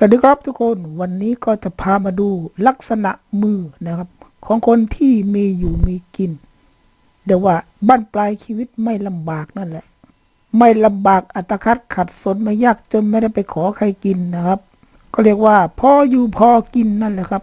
สวัสดีครับทุกคนวันนี้ก็จะพามาดูลักษณะมือนะครับ ของคนที่มีอยู่มีกินเดี๋ยวว่าบ้านปลายชีวิตไม่ลำบากนั่นแหละ ไม่ลำบากอัตคัดขัดสนไม่ยากจนไม่ได้ไปขอใครกินนะครับ ก็เรียกว่าพออยู่พอกินนั่นแหละครับ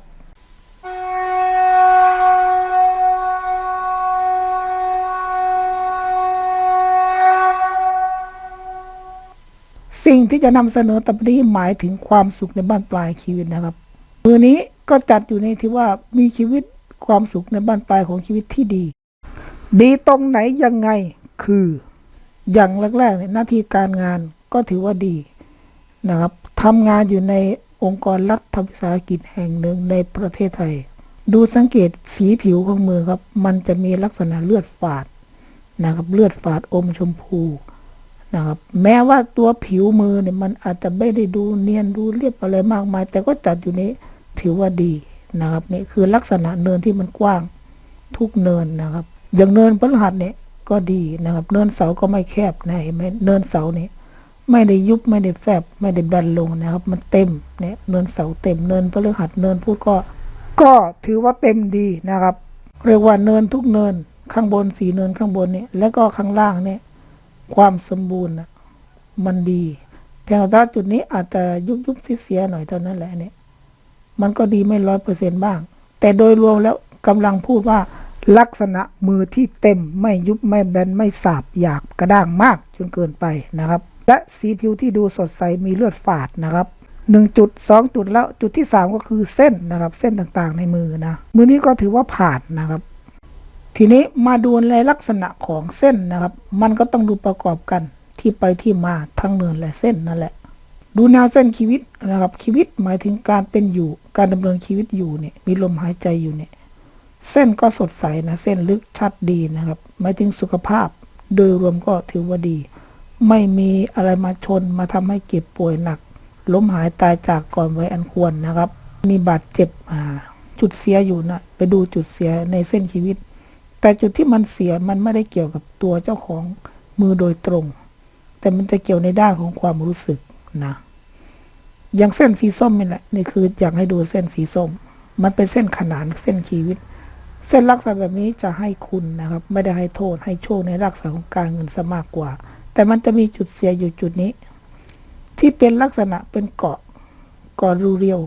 สิ่งที่จะนำเสนอต่อไปนี้หมายถึงความสุขในบ้านปลายชีวิตนะครับ มือนี้ก็จัดอยู่ในที่ว่ามีชีวิตความสุขในบ้านปลายของชีวิตที่ดี ดีตรงไหนยังไงคือ อย่างแรกๆเนี่ยหน้าที่การงานก็ถือว่าดีนะครับทำงานอยู่ในองค์กรรัฐวิสาหกิจแห่งหนึ่งในประเทศไทย ดูสังเกตสีผิวของมือครับ มันจะมีลักษณะเลือดฝาดนะครับ เลือดฝาดอมชมพู นะครับ แม้ว่าตัวผิวมือเนี่ยมันอาจจะไม่ได้ดูเนียนดูเรียบอะไรมากมาย แต่ก็จัดอยู่ในถือว่าดีนะครับนี่คือลักษณะเนินที่มันกว้างทุกเนินนะครับ อย่างเนินพฤหัสเนี่ยก็ดีนะครับ เนินเสาก็ไม่แคบนะเห็นไหมเนินเสาเนี่ยไม่ได้ยุบไม่ได้แฟบไม่ได้แบนลงนะครับ มันเต็มเนี่ยเนินเสาเต็มเนินพฤหัสเนินพูดก็ ก็ถือว่าเต็มดีนะครับ เรียกว่าเนินทุกเนินข้างบนสีเนินข้างบนเนี่ยแล้วก็ข้างล่างเนี่ย ความสมบูรณ์นะมันดีเพียงแต่ว่าจุดนี้อาจจะยุบยุบเสียหน่อยเท่านั้นแหละเนี่ยมันก็ดีไม่ร้อยเปอร์เซ็นบ้าง แต่โดยรวมแล้วกำลังพูดว่าลักษณะมือที่เต็มไม่ยุบไม่แบนไม่สาบหยาบกระด้างมากจนเกินไปนะครับ และสีผิวที่ดูสดใสมีเลือดฝาดนะครับหนึ่งจุดสองจุดแล้วจุดที่สามก็คือเส้นนะครับ เส้นต่างๆในมือนะ มือนี้ก็ถือว่าผ่านนะครับ ทีนี้มาดูในลักษณะของเส้นนะครับ มันก็ต้องดูประกอบกันที่ไปที่มาทั้งเนินและเส้นนั่นแหละ ดูแนวเส้นชีวิตนะครับชีวิตหมายถึงการเป็นอยู่ การดำเนินชีวิตอยู่เนี่ยมีลมหายใจอยู่เนี่ยเส้นก็สดใสนะเส้นลึกชัดดีนะครับ หมายถึงสุขภาพ โดยรวมก็ถือว่าดี ไม่มีอะไรมาชนมาทำให้เจ็บป่วยหนัก ล้มหายตายจากก่อนไว้อันควรนะครับ มีบาดเจ็บอ่าจุดเสียอยู่นะไปดูจุดเสียในเส้นชีวิต แต่จุดที่มันเสียมันไม่ได้เกี่ยวกับตัวเจ้าของมือโดยตรง แต่มันจะเกี่ยวในด้านของความรู้สึกนะ อย่างเส้นสีส้มนี่แหละนี่คืออยากให้ดูเส้นสีส้ม มันเป็นเส้นขนานเส้นชีวิต เส้นลักษณะแบบนี้จะให้คุณนะครับ ไม่ได้ให้โทษให้โชคในลักษณะของการเงินซะมากกว่า แต่มันจะมีจุดเสียอยู่จุดนี้ ที่เป็นลักษณะเป็นเกาะเกาะรูเรียว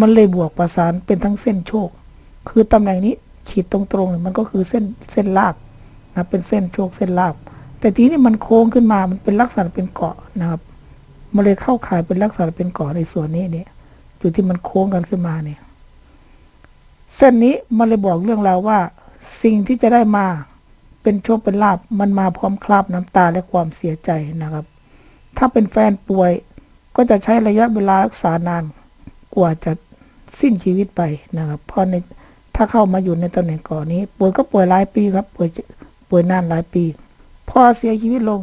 มันเลยบวกประสานเป็นทั้งเส้นโชค คือตำแหน่งนี้ ขีดตรงๆเนี่ยมันก็คือเส้นเส้นลาบนะเป็นเส้นโชคเส้นลาบแต่ทีนี้มันโค้งขึ้นมามันเป็นลักษณะเป็นเกาะนะครับมันเลยเข้าข่ายเป็นลักษณะเป็นเกาะในส่วนนี้เนี่ยจุดที่มันโค้งกันขึ้นมาเนี่ย เส้นนี้มันเลยบอกเรื่องราวว่า สิ่งที่จะได้มาเป็นโชคเป็นลาบมันมาพร้อมคราบน้ำตาและความเสียใจนะครับ ถ้าเป็นแฟนป่วยก็จะใช้ระยะเวลารักษานานกว่าจะสิ้นชีวิตไปนะครับ เพราะใน ถ้าเข้ามาอยู่ในตำแหน่งก่อนนี้ ป่วยก็ป่วยหลายปีครับ ป่วยป่วยนานหลายปี พอเสียชีวิตลง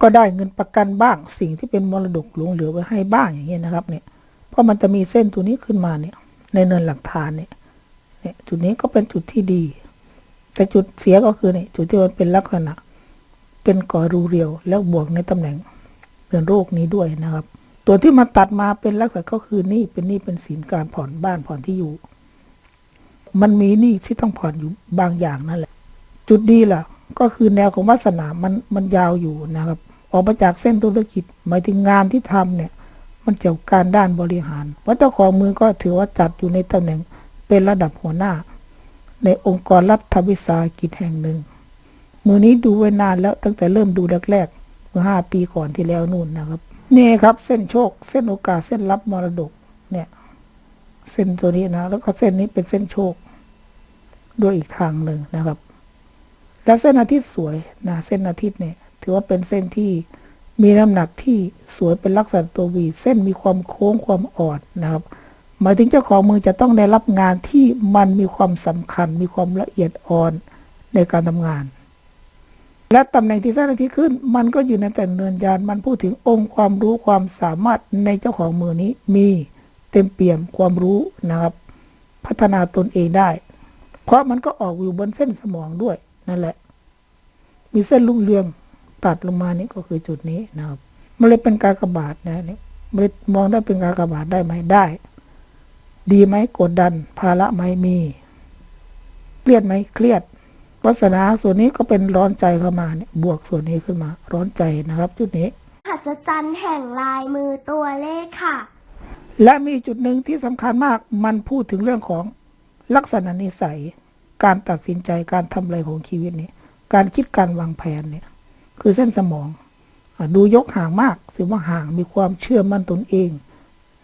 ก็ได้เงินประกันบ้างสิ่งที่เป็นมรดกหลงเหลือไว้ให้บ้างอย่างเงี้ยนะครับ เนี่ย เพราะมันจะมีเส้นตัวนี้ขึ้นมาเนี่ย ในเนินหลักฐานเนี่ยเนี่ยจุดนี้ก็เป็นจุดที่ดี แต่จุดเสียก็คือเนี่ยจุดที่มันเป็นลักษณะ เป็นก่อรูเรียว แล้วบวกในตำแหน่งเงินโรคนี้ด้วยนะครับ ตัวที่มาตัดมาเป็นลักษณะก็คือนี่เป็นนี้เป็นสินการผ่อนบ้านผ่อนที่อยู่ มันมีหนี้ที่ต้องผ่อนอยู่บางอย่างนั่นแหละ จุดดีล่ะ ก็คือแนวของวาสนามันมันยาวอยู่นะครับ ออกมาจากเส้นธุรกิจ หมายถึงงานที่ทำเนี่ย มันเกี่ยวกับการด้านบริหารเพราะเจ้าของมือก็ถือว่าจัดอยู่ในตำแหน่งเป็นระดับหัวหน้า ในองค์กรรัฐวิสาหกิจแห่งหนึ่ง มือนี้ดูไว้นานแล้วตั้งแต่เริ่มดูแรกๆเมื่อห้าปีก่อนที่แล้วนู่นนะครับ นี่ครับเส้นโชค เส้นโอกาสเส้นรับมรดก เส้นตัวนี้นะ แล้วก็เส้นนี้เป็นเส้นโชค ด้วยอีกทางหนึ่งนะครับ แล้วเส้นอาทิตย์สวยนะเส้นอาทิตย์เนี่ย ถือว่าเป็นเส้นที่มีน้ำหนักที่สวยเป็นลักษณะตัววีเส้นมีความโค้งความอ่อนนะครับหมายถึงเจ้าของมือจะต้องได้รับงานที่มันมีความสำคัญ มีความละเอียดอ่อนในการทำงาน และตำแหน่งที่เส้นอาทิตย์ขึ้น มันก็อยู่ในแต่เนินยานมันพูดถึงองค์ความรู้ความสามารถในเจ้าของมือนี้มี เต็มเปี่ยมความรู้นะครับ พัฒนาตนเองได้ เพราะมันก็ออกอยู่บนเส้นสมองด้วยนั่นแหละ มีเส้นลุ่งเรืองตัดลงมานี่ก็คือจุดนี้นะครับมันเลยเป็นการกระบาดนะนี่ไม่ได้มองได้เป็นกากระบาทได้ไหมได้ ดีไหมกดดัน ภาระไหมมีเครียดไหมเครียดวาสนาส่วนนี้ก็เป็นร้อนใจเข้ามาเนี่ยบวกส่วนนี้ขึ้นมา ร้อนใจนะครับ จุดนี้หัศจรรย์แห่งลายมือตัวเลขค่ะ และมีจุดหนึ่งที่สำคัญมากมันพูดถึงเรื่องของลักษณะนิสัย การตัดสินใจการทำอะไรของชีวิตนี้ การคิดการวางแผนเนี่ย คือเส้นสมอง ดูยกห่างมากถือว่าห่างมีความเชื่อมั่นตนเอง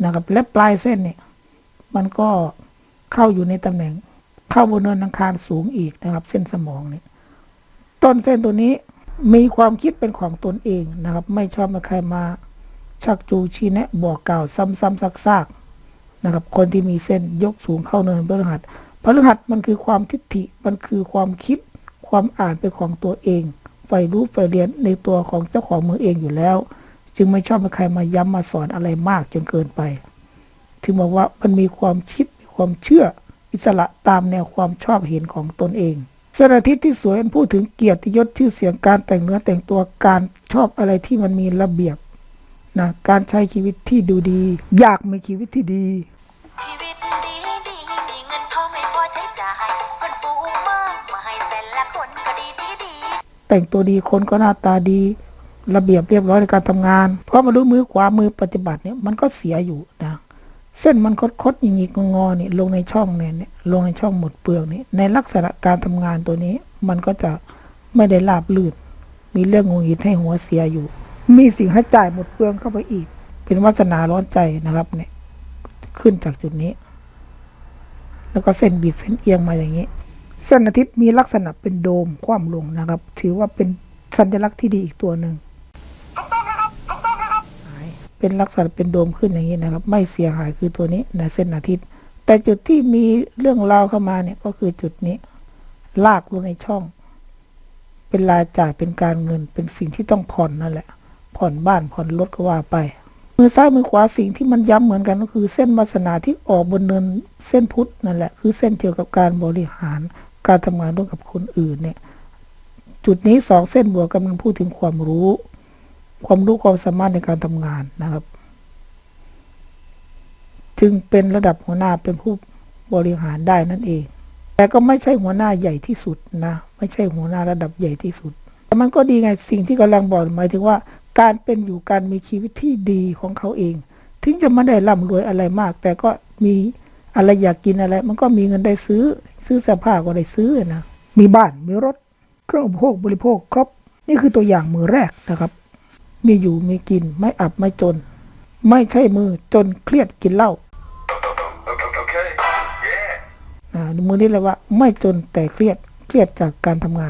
นะครับ และปลายเส้นเนี่ย มันก็เข้าอยู่ในตำแหน่ง เข้าบนเนินอังคารสูงอีกนะครับ เส้นสมองเนี่ย ต้นเส้นตัวนี้มีความคิดเป็นของตนเองนะครับ ไม่ชอบให้ใครมา ชักจูชี้แนะบอกกล่าวซ้ำๆซากๆนะครับ คนที่มีเส้นยกสูงเข้าเนินพฤหัสพฤหัสมันคือความทิฏฐิมันคือความคิด ความอ่านเป็นของตัวเองใฝ่รู้ใฝ่เรียนในตัวของเจ้าของมือเองอยู่แล้ว จึงไม่ชอบให้ใครมาย้ำมาสอนอะไรมากจนเกินไป ถึงบอกว่ามันมีความคิดมีความเชื่ออิสระตามแนวความชอบเห็นของตนเองส้นาทิตที่สวยพูดถึงเกียรติยศชื่อเสียงการแต่งเนื้อแต่งตัวการชอบอะไรที่มันมีระเบียบ นะการใช้ชีวิตที่ดูดี อยากมีชีวิตที่ดี ชีวิตดีดีมีเงินทองไม่พอใช้จ่ายเพื่อนฝูงมากมายแต่ละคนก็ดีดีดีแต่งตัวดีคนก็หน้าตาดี ระเบียบเรียบร้อยในการทำงาน เพราะมาดูมือขวามือปฏิบัติเนี่ยมันก็เสียอยู่นะเส้นมันคดคดๆอย่างงี้งอๆนี่ลงในช่องเนี่ยเนี่ยลงในช่องหมดเปลือกนี่ในลักษณะการทำงานตัวนี้ มันก็จะไม่ได้ราบลื่นมีเรื่องงงหิดให้หัวเสียอยู่ มีสิ่งให้จ่ายหมดเปลืองเข้าไปอีก เป็นวาสนาร้อนใจนะครับเนี่ย ขึ้นจากจุดนี้ แล้วก็เส้นบิดเส้นเอียงมาอย่างนี้ เส้นอาทิตย์มีลักษณะเป็นโดมคว่ำลงนะครับ ถือว่าเป็นสัญลักษณ์ที่ดีอีกตัวหนึ่งหายเป็นลักษณะเป็นโดมขึ้นอย่างนี้นะครับ ไม่เสียหายคือตัวนี้นะเส้นอาทิตย์ แต่จุดที่มีเรื่องราวเข้ามาเนี่ยก็คือจุดนี้ ลากลงในช่อง เป็นรายจ่ายเป็นการเงินเป็นสิ่งที่ต้องผ่อนนั่นแหละ ผ่อนบ้านผ่อนรถก็ว่าไป มือซ้ายมือขวาสิ่งที่มันย้ำเหมือนกันก็คือ เส้นวาสนาที่ออกบนเนินเส้นพุทธนั่นแหละคือเส้นเกี่ยวกับการบริหาร การทำงานร่วมกับคนอื่นเนี่ย จุดนี้สองเส้นบวกกันมันพูดถึงความรู้ ความรู้ความสามารถในการทำงานนะครับ จึงเป็นระดับหัวหน้าเป็นผู้บริหารได้นั่นเอง แต่ก็ไม่ใช่หัวหน้าใหญ่ที่สุดนะ ไม่ใช่หัวหน้าระดับใหญ่ที่สุด แต่มันก็ดีไงสิ่งที่กำลังบอกหมายถึงว่า การเป็นอยู่การมีชีวิตที่ดีของเขาเอง ถึงจะไม่ได้ร่ำรวยอะไรมาก แต่ก็มีอะไรอยากกินอะไร มันก็มีเงินได้ซื้อ ซื้อเสื้อผ้าก็ได้ซื้อนะมีบ้านมีรถ เครื่องอุปโภคบริโภคครบ นี่คือตัวอย่างมือแรกนะครับ มีอยู่มีกินไม่อับไม่จน ไม่ใช่มือจนเครียดกินเหล้า Okay. Yeah. อ่ามือนี้เลยว่า ไม่จนแต่เครียดเครียดจากการทำงาน